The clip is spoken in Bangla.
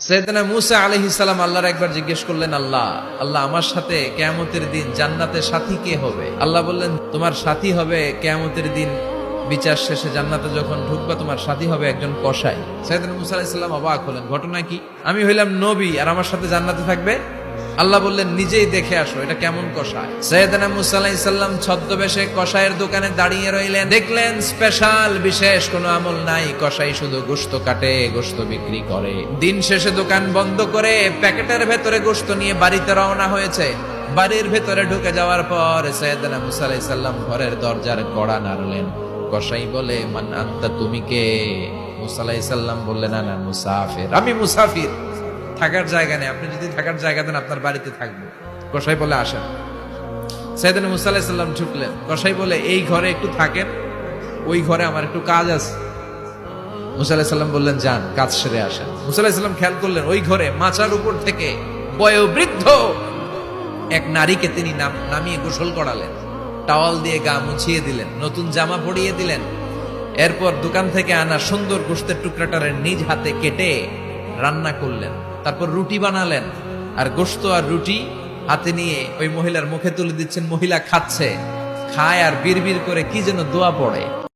সৈয়দনা মুসা আলহ ইসালাম আল্লাহর একবার জিজ্ঞেস করলেন, আল্লাহ আল্লাহ আমার সাথে কেয়ামতের দিন জান্নাতে সাথী কে হবে? আল্লাহ বললেন, তোমার সাথী হবে কেয়ামতের দিন বিচার শেষে জান্নাতে যখন ঢুকবা, তোমার সাথী হবে একজন কসাই। সৈয়দনা মুসা আলাহিসাল্লাম অবাক হলেন, ঘটনা কি? আমি হইলাম নবী আর আমার সাথে জান্নাতে থাকবে? আল্লাহ বললেন, নিজেই দেখে আসো, এটা কেমন কষায় সৈয়দনা মুসা আলাইহিস সালাম ছদ্মবেশে কষায়ের দোকানে দাঁড়িয়ে রইলেন। দেখলেন, স্পেশাল, বিশেষ কোনো আমল নাই কষাই শুধু গোস্ত কাটে গোস্ত বিক্রি করে। দিন শেষে দোকান বন্ধ করে প্যাকেটের ভেতরে গোস্ত নিয়ে বাড়িতে রওনা হয়েছে। বাড়ির ভেতরে ঢুকে যাওয়ার পর সৈয়দনা মুসা আলাইহিস ঘরের দরজার কড়া নাড়লেন। কসাই বলে, মান আন্তা, তুমি কে? মুসা আলাইহিস বললেন না না মুসাফির। আমি মুসাফির। থাকার জায়গা নেই। আপনি যদি থাকার জায়গা দেন, আপনার বাড়িতে থাকব। কসাই বলে আসেন। সাইদিন মুসা আলাইহিস সালাম ঢুকলেন। কসাই বলে, এই ঘরে একটু থাকেন, ওই ঘরে আমার একটু কাজ আছে। মুসা আলাইহিস বললেন, যান, কাজ সেরে আসেন। মুসা আলাইহিস খেয়াল করলেন, ওই ঘরে মাচার উপর থেকে বয়োবৃদ্ধ এক নারীকে তিনি নাম- নামিয়ে গোসল করালেন। টাওয়াল দিয়ে গা মুছিয়ে দিলেন, নতুন জামা পরিয়ে দিলেন। এরপর দোকান থেকে আনা সুন্দর গোস্তের টুকরাটারে নিজ হাতে কেটে রান্না করলেন। তারপর রুটি বানালেন। আর গোস্ত আর রুটি হাতে নিয়ে ওই মহিলার মুখে তুলে দিচ্ছেন, মহিলা খাচ্ছে, খায় আর বিড় করে কি যেন দোয়া পড়ে।